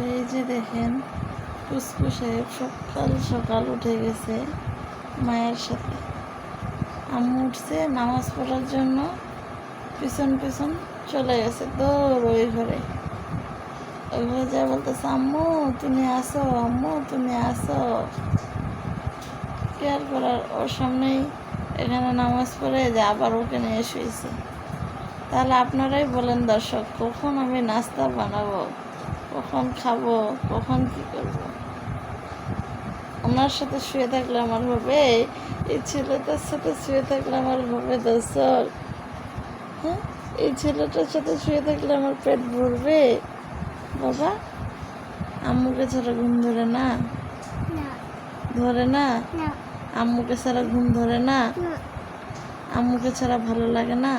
এই যে দেখেন কুসকু সাহেব সকাল সকাল উঠে গেছে মায়ের সাথে। আম্মু উঠছে নামাজ পড়ার জন্য, পিছন পিছন চলে গেছে দৌড় ওই ঘরে। ওই ঘরে যা বলতেছে, আম্মু, তুমি আসো, আম্মু, তুমি আসো। কেয়ার করার, ওর সামনেই এখানে নামাজ পড়ে যে আবার ওকে নিয়ে শুয়েছে। তাহলে আপনারাই বলেন দর্শক, কখন আমি নাস্তা বানাবো? কখন খাব কখন কি করব? ওনার সাথে শুয়ে থাকলে আমার হবে এই ছেলেটার সাথে শুয়ে থাকলে আমার হবে দর্শক হ্যাঁ? এই ছেলেটার সাথে শুয়ে থাকলে আমার পেট ভরবে। বাবা আম্মুকে ছাড়া ঘুম ধরে না? ধরে না? আম্মুকে ছাড়া ঘুম ধরে না? আম্মুকে ছাড়া ভালো লাগে না?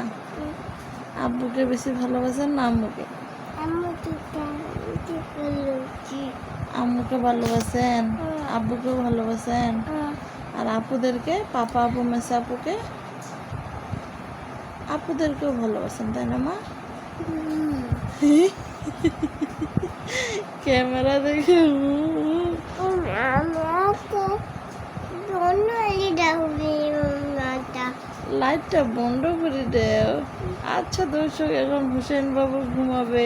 আব্বুকে বেশি ভালোবাসেন না আম্মুকে? আম্মুকে ভালোবাসেন আব্বুকেও ভালোবাসেন। আর আপুদেরকে পাপা আপু মেসা আপুকে আপুদেরকেও ভালোবাসেন তাই না মা? ক্যামেরা দেখে লাইটটা বন্ধ করে দেও। আচ্ছা দর্শক এখন হুসেন বাবু ঘুমাবে।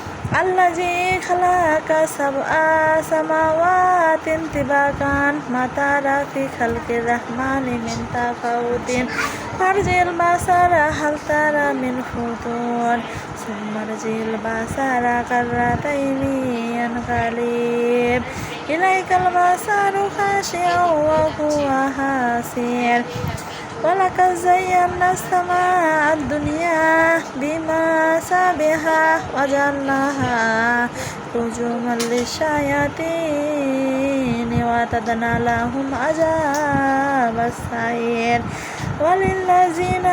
الذي خلق سبع سماوات طباقا ما ترى في خلق الرحمن من تفاوت فارجع البصر هل ترى من فطور ثم ارجع البصر كرتين ينقلب إليك البصر خاشعا وهو حسير ولقد زينا السماء الدنيا بمصابيح وجعلناها رجوما للشياطين وأعتدنا لهم عذاب السعير وللذين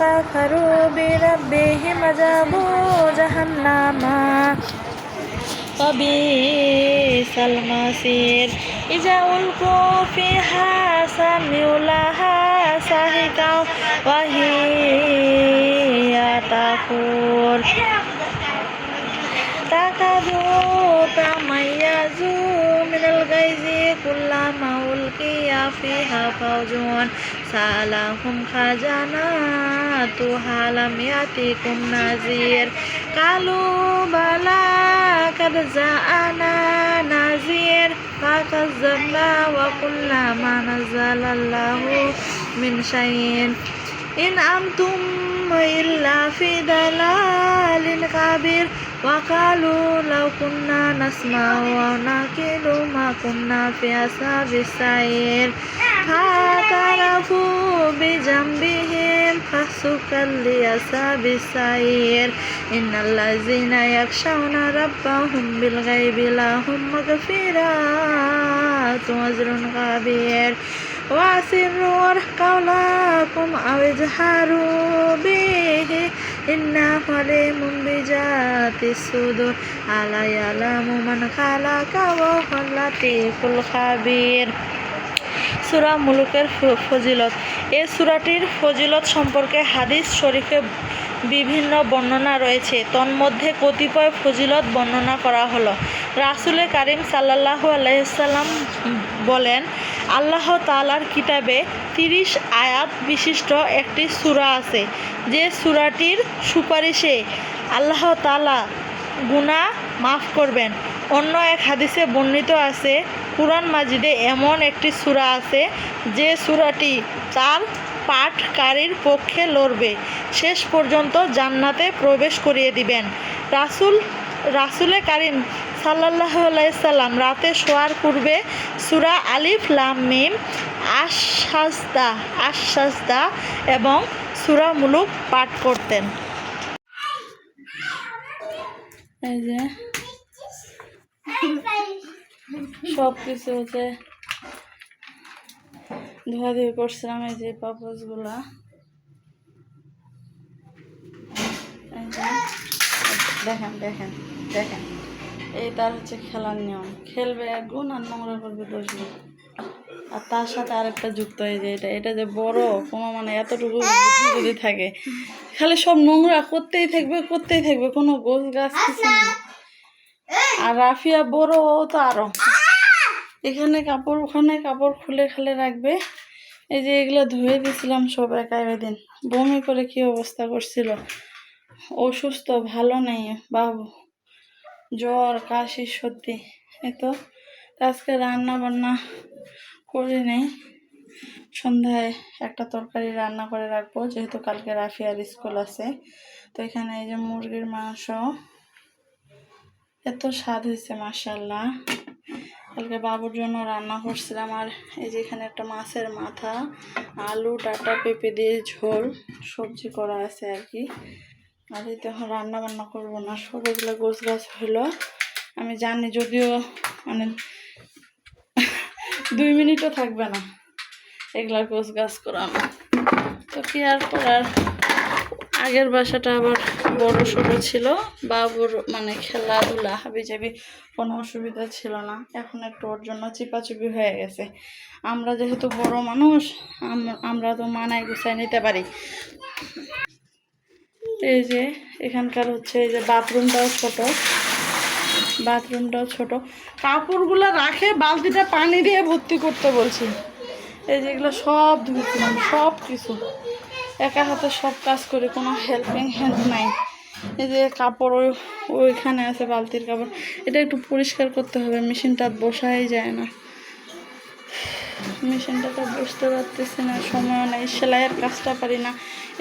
كفروا بربهم عذاب جهنم وبئس المصير إذا ألقوا فيها سمعوا لها ساهقا وهي تفور تكاد تميز من الغيظ كلما ألقي فيها فوج سألهم خزناتها لم يأتكم نذير قالوا بلى قد جاءنا نذير فكذبنا وقلنا ما نزل الله من شيء. إن أنتم إلا في ضلال كبير. وقالوا لو كنا نسمع ونعقل ما كنا في أصحاب السعير. فاعترفوا بذنبهم فسكا لأصحاب السعير. إن الذين يخشون ربهم بالغيب لهم مغفرة وأجر كبير. وأسروا قولكم أو اجهروا به إنه عليم بذات الصدور ألا يعلم من خلق وهو اللطيف الخبير সুরা মুলুকের ফ- ফজিলত এই সুরাটির ফজিলত সম্পর্কে হাদিস শরীফে বিভিন্ন বর্ণনা রয়েছে তন্মধ্যে কতিপয় ফজিলত বর্ণনা করা হলো রাসুলে কারিম সাল্লাহ আলাইসাল্লাম বলেন, আল্লাহ তালার কিতাবে তিরিশ আয়াত বিশিষ্ট একটি সূরা আছে। যে সূরাটির সুপারিশে আল্লাহ তালা গুনাহ মাফ করবেন। অন্য এক হাদিসে বর্ণিত আছে, কুরআন মাজিদে এমন একটি সূরা আছে, যে সূরাটি তার পাঠকারীর পক্ষে লড়বে। শেষ পর্যন্ত জান্নাতে প্রবেশ করিয়ে দিবেন। রাসূল, রাসূলে কারিম সাল্লাহ সাল্লাম, রাতে শোয়ার পূর্বে সুরা আলিফ লাম মিম আশ্বাস্তা আশ্বাস্তা এবং সুরা মুলুক পাঠ করতেন। এই যে। সব কিছু হচ্ছে ধোয়াধুয়ি করছিলাম এই যে পাপোশগুলা। এই দেখেন দেখেন দেখেন। এই তার হচ্ছে খেলার নিয়ম। খেলবে এক গুণ আর নোংরা করবে দশ গুণ। আর তার সাথে আরেকটা যুক্ত হয়ে যে এটা। এটা যে বড় কোনো মানে এতটুকু যদি থাকে, খালি সব নোংরা করতেই থাকবে করতেই থাকবে, কোনো গোছ গাছ কিছু নেই। আর রাফিয়া বড় ও তো আরও এখানে কাপড়, ওখানে কাপড় খুলে খালে রাখবে। এই যে এগুলো ধুয়ে দিয়েছিলাম সব একা দিন বমি করে কি অবস্থা করছিল? অসুস্থ, ভালো নেই। বাবু জ্বর, কাশি, সর্দি, এই তো। আজকে রান্না বান্না করি নেই। সন্ধ্যায় একটা তরকারি রান্না করে রাখব, যেহেতু কালকে রাফিয়ার স্কুল আছে। তো এখানে এই যে মুরগির মাংস, এত স্বাদ হয়েছে মাসাল্লাহ কালকে বাবুর জন্য রান্না করছিলাম, আর এই যে এখানে একটা মাছের মাথা, আলু, ডাটা, পেঁপে দিয়ে ঝোল, সবজি করা আছে আর কি। এই তো এখন রান্না বান্না করব না সব এগুলো গোছ গাছ হলো। আমি জানি যদিও মানে দুই মিনিটও থাকবে না এগুলা গোছ গাছ করানো তো কি আর করার? আগের বাসাটা আবার বড় সড়ো ছিল, বাবুর মানে খেলাধুলা হাবি যাবি কোনো অসুবিধা ছিল না। এখন একটু ওর জন্য চিপাচুপি হয়ে গেছে। আমরা যেহেতু বড় মানুষ আমরা তো মানায় গুছাই নিতে পারি। এই যে এখানকার হচ্ছে এই যে বাথরুমটাও ছোট বাথরুমটাও ছোট। কাপড়গুলো রাখে, বালতিটা পানি দিয়ে ভর্তি করতে বলছি। এই যেগুলো সব ধুয়েছিলাম সব কিছু। একা হাতে সব কাজ করি, কোনো হেল্পিং হ্যান্ড নাই। এই যে কাপড় ওই, ওইখানে আছে বালতির কাপড়। এটা একটু পরিষ্কার করতে হবে, মেশিনটা বসাই যায় না। মেশিনটাতে বসতে পারতেছি না সময় নেই, সেলাইয়ের কাজটা পারি না।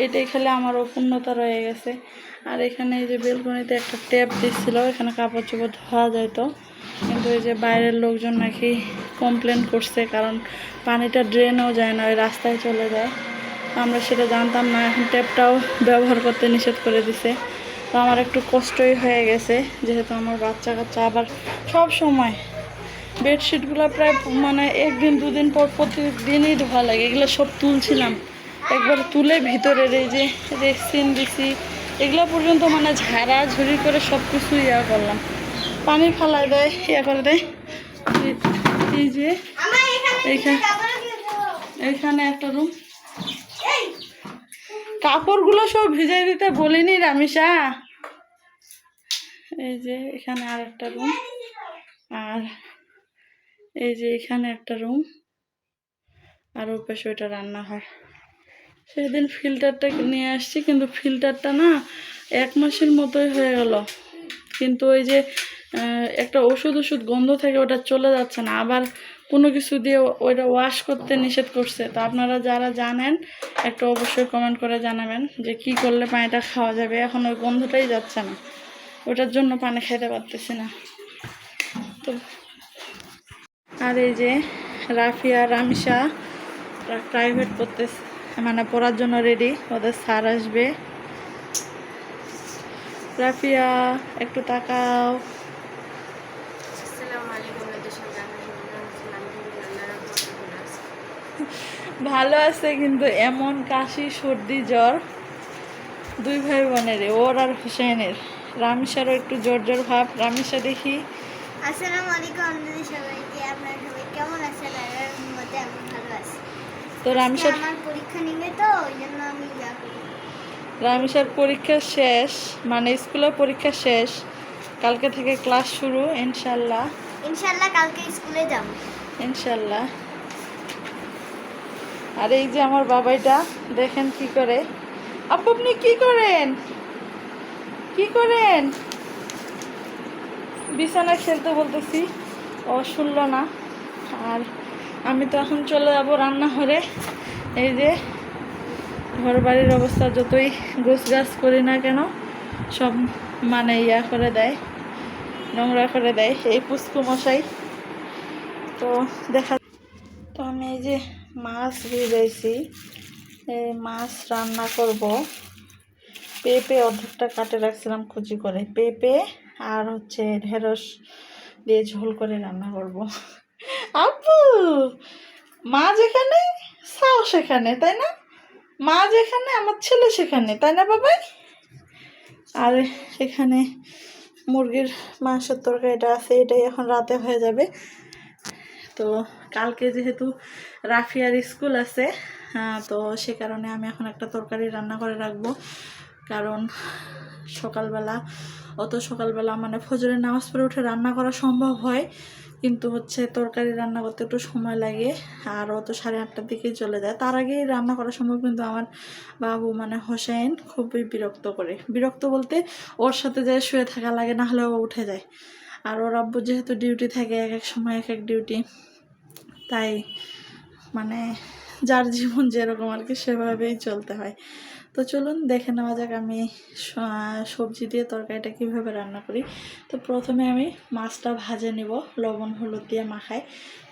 এটাই খেলে আমার অপূর্ণতা রয়ে গেছে। আর এখানে এই যে বেলকনিতে একটা ট্যাপ দিচ্ছিল, এখানে কাপড় চোপড় ধোয়া যেত কিন্তু এই যে বাইরের লোকজন নাকি কমপ্লেন করছে, কারণ পানিটা ড্রেনও যায় না, ওই রাস্তায় চলে যায়। আমরা সেটা জানতাম না, এখন ট্যাপটাও ব্যবহার করতে নিষেধ করে দিছে। তো আমার একটু কষ্টই হয়ে গেছে, যেহেতু আমার বাচ্চা কাচ্চা আবার সব সময় বেডশিটগুলো প্রায় মানে একদিন, দুদিন পর প্রতিদিনই ধোয়া লাগে। এগুলো সব তুলছিলাম। একবার তুলে ভিতরের এই যে রেক্সিন দিছি, এগুলো পর্যন্ত মানে ঝাড়া ঝুড়ি করে সব কিছু ইয়া করলাম। পানি ফালাই দেয়, ইয়া করে দেয়। এই- যে এইখানে এইখানে একটা রুম কাপড়গুলো সব ভিজাই দিতে বলিনি রামিসা এই যে এখানে আর একটা রুম আর এই যে এখানে একটা রুম আর ওর পাশে ওইটা রান্নাঘর। সেদিন ফিল্টারটা নিয়ে আসছি, কিন্তু ফিল্টারটা না এক মাসের মতোই হয়ে গেল। কিন্তু ওই যে একটা ওষুধ ওষুধ গন্ধ থেকে ওটা চলে যাচ্ছে না। আবার কোনো কিছু দিয়ে ওইটা ওয়াশ করতে নিষেধ করছে। তো আপনারা যারা জানেন, একটা অবশ্যই কমেন্ট করে জানাবেন যে কি করলে পানিটা খাওয়া যাবে। এখন ওই গন্ধটাই যাচ্ছে না। ওটার জন্য পানি খেতে পারতেছি না। তো আর এই যে রাফিয়া রামিসা প্রাইভেট পড়তে মানে পড়ার জন্য রেডি ওদের স্যার আসবে। রাফিয়া একটু তাকাও। ভালো আছে। কিন্তু এমন কাশি সর্দি জ্বর দুই ভাই বোনের ওর আর হুসেনের রামিসারও একটু জ্বর জ্বর ভাব। রামিসা দেখি আসসালামু আলাইকুম আপনাদের সবাইকে। আপনারা সবাই কেমন আছেন? আল্লাহর মধ্যে আমি ভালো আছি। তো রামিসার আমার পরীক্ষা নিবে তো ওই জন্য আমি যা করি। রামিসার পরীক্ষা শেষ মানে স্কুলের পরীক্ষা শেষ। কালকে থেকে ক্লাস শুরু ইনশাল্লাহ। ইনশাল্লাহ কালকে স্কুলে যাব। ইনশাল্লাহ। আর এই যে আমার বাবাইটা দেখেন কি করে। আপু আপনি কি করেন? কি করেন? বিছানা খেলতে বলতেছি। ও শুনলো না। আর আমি তো এখন চলে যাব রান্নাঘরে। এই যে ঘর বাড়ির অবস্থা, যতই গোছ গাছ করি না কেন, সব মানে ইয়া করে দেয়, নোংরা করে দেয়, এই পুষ্কু মশাই। তো দেখা তো আমি এই যে মাছ ভিজাইছি এই মাছ রান্না করব। পেঁপে অর্ধেকটা কাটে রাখছিলাম কুচি করে। পেঁপে আর হচ্ছে ঢেঁড়স দিয়ে ঝোল করে রান্না করব। আপু মা যেখানে সাও সেখানে তাই না? মা যেখানে আমার ছেলে সেখানে তাই না বাবাই? আর এখানে মুরগির মাংসের তরকারিটা আছে এটাই এখন রাতে হয়ে যাবে। তো কালকে যেহেতু রাফিয়ার স্কুল আছে আহ, তো সে কারণে আমি এখন একটা তরকারি রান্না করে রাখব। কারণ সকালবেলা, অত সকালবেলা মানে ফজরের নামাজ পড়ে উঠে রান্না করা সম্ভব হয়। কিন্তু হচ্ছে তরকারি রান্না করতে একটু সময় লাগে আর অত সাড়ে আটটার দিকেই চলে যায়। তার আগেই রান্না করা সম্ভব, কিন্তু আমার বাবু মানে হোসেন খুবই বিরক্ত করে। বিরক্ত বলতে ওর সাথে যায় শুয়ে থাকা লাগে, না হলে ও উঠে যায়। আর ওর আব্বু যেহেতু ডিউটি থাকে, এক এক সময় এক এক ডিউটি তাই মানে যার জীবন যেরকম আর কি, সেভাবেই চলতে হয়। তো চলুন দেখে নেওয়া যাক আমি সবজি দিয়ে তরকারিটা কীভাবে রান্না করি। তো প্রথমে আমি মাছটা ভাজে নিব, লবণ, হলুদ দিয়ে মাখাই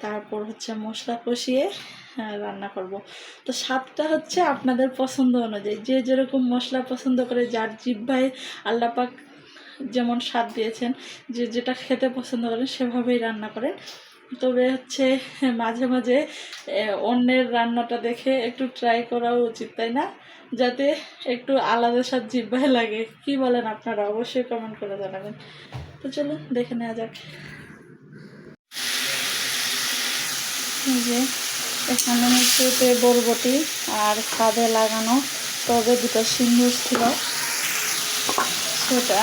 তারপর হচ্ছে মশলা কষিয়ে রান্না করব। তো স্বাদটা হচ্ছে আপনাদের পছন্দ অনুযায়ী। যে যেরকম মশলা পছন্দ করে, যার জিভ্ভায় আল্লাপাক যেমন স্বাদ দিয়েছেন, যে যেটা খেতে পছন্দ করেন, সেভাবেই রান্না করেন। তবে হচ্ছে, মাঝে মাঝে অন্যের রান্নাটা দেখে একটু ট্রাই করাও উচিত, তাই না? যাতে একটু আলাদা স্বাদ জিব্বায় লাগে। কি বলেন আপনারা? অবশ্যই কমেন্ট করে জানাবেন। তো চলুন, দেখে নেওয়া যাক। যে, এখানে হচ্ছে বরবটি আর কাঁধে লাগানো তবে দুটো সিন্দুর ছিল। সেটা,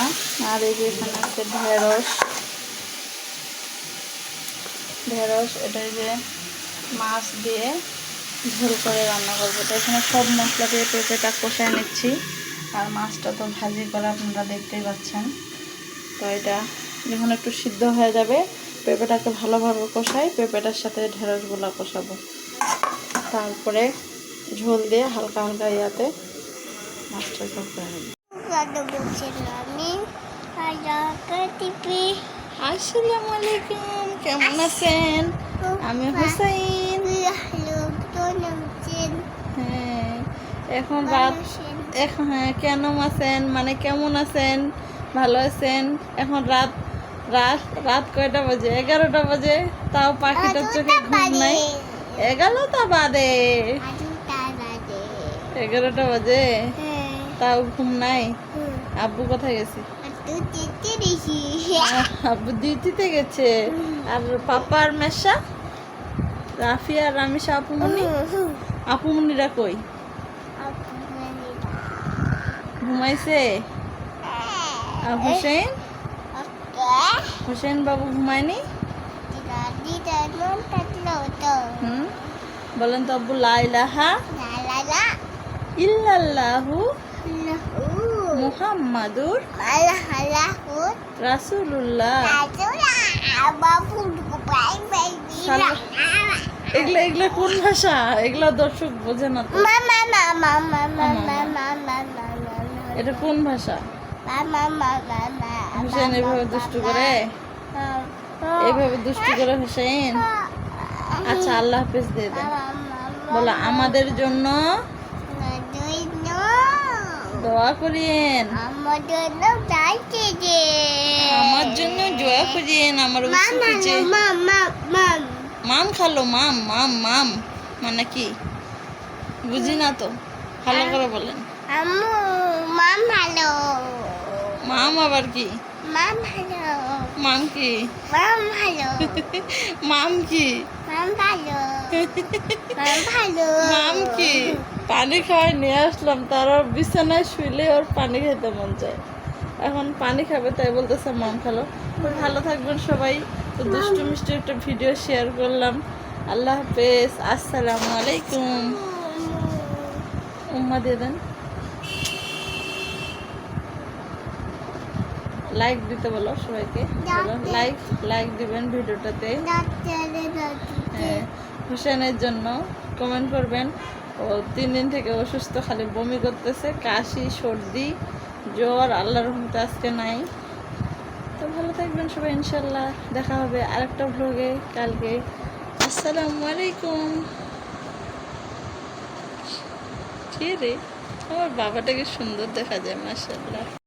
আর এই যে এখানে আছে ঢেঁড়স। ঢেঁড়স এটা যে মাছ দিয়ে ঝোল করে রান্না করব। তো এখানে সব মশলা দিয়ে পেঁপেটা কষায় নিচ্ছি। আর মাছটা তো ভাজি করে আপনারা দেখতেই পাচ্ছেন। তো এটা যখন একটু সিদ্ধ হয়ে যাবে, পেঁপেটাকে ভালোভাবে কষাই পেঁপেটার সাথে ঢেঁড়সগুলো কষাবো। তারপরে ঝোল দিয়ে হালকা হালকা ইয়াতে মাছটা সব করে আসসালামু আলাইকুম। কেমন আছেন? আমি হুসাইন। হ্যাঁ এখন রাত এখন হ্যাঁ কেন আছেন? মানে কেমন আছেন? ভালো আছেন? এখন রাত রাত রাত কয়টা বাজে? এগারোটা বাজে। তাও পাখিটার চোখে ঘুম নাই। এগারোটা বাদে এগারোটা বাজে? তাও ঘুম নাই? আব্বু কোথায় গেছে? আব্বু ডিউটিতে গেছে। আর পাপা আর মেশা রাফি আর রামিশা আপুমনি। আপুমনিরা কই? ঘুমাইছে? আর হুসেন? হুসেন বাবু ঘুমায়নি? হুম? বলেন তো আব্বু লাইলাহা ইল্লাল্লাহু মুহাম্মাদুর রাসূলুল্লাহ এগুলা এগুলা কোন ভাষা এগুলা দর্শক বোঝে না তো এটা কোন ভাষা হুসেন এভাবে দুষ্টু করে এইভাবে দুষ্টু করে হুসেন আচ্ছা আল্লাহ হাফেজ দিয়ে দেন বলো আমাদের জন্য দোয়া করিয়েন। আমাদের যাইছে যে আমার জন্য দোয়া করিয়েন আমার উৎসব মাম মাম মাম মাম খালো মাম মাম মাম। মানে কি? বুঝি না তো। ভালো করে বলেন। আম্মু মাম ভালো। মাম আবার কি? মাম ভালো। মাম কি? মাম ভালো। মাম কি? মাম ভালো। মাম ভালো। মাম কি? পানি খাওয়াই নিয়ে আসলাম তার ওর বিছানায় শুইলে ওর পানি খেতে মন চায়। এখন পানি খাবে তাই বলতেছে মাম খালো। ভালো থাকবেন সবাই। তো দুষ্টু মিষ্টি একটা ভিডিও শেয়ার করলাম। আল্লাহ হাফেজ। আসসালামু আলাইকুম। উম্মা দিয়ে দেন। লাইক দিতে বলো সবাইকে। লাইক লাইক দিবেন ভিডিওটাতে। হ্যাঁ, হুসেনের জন্য কমেন্ট করবেন। ও তিন দিন থেকে অসুস্থ, খালি বমি করতেছে, কাশি, সর্দি, জ্বর, আল্লাহর রহমতে আজকে নাই। তো ভালো থাকবেন সবাই ইনশাল্লাহ দেখা হবে আরেকটা ভ্লগে কালকে। আসসালামু আলাইকুম। কে রে? আমার বাবাটাকে সুন্দর দেখা যায় মাসাল্লাহ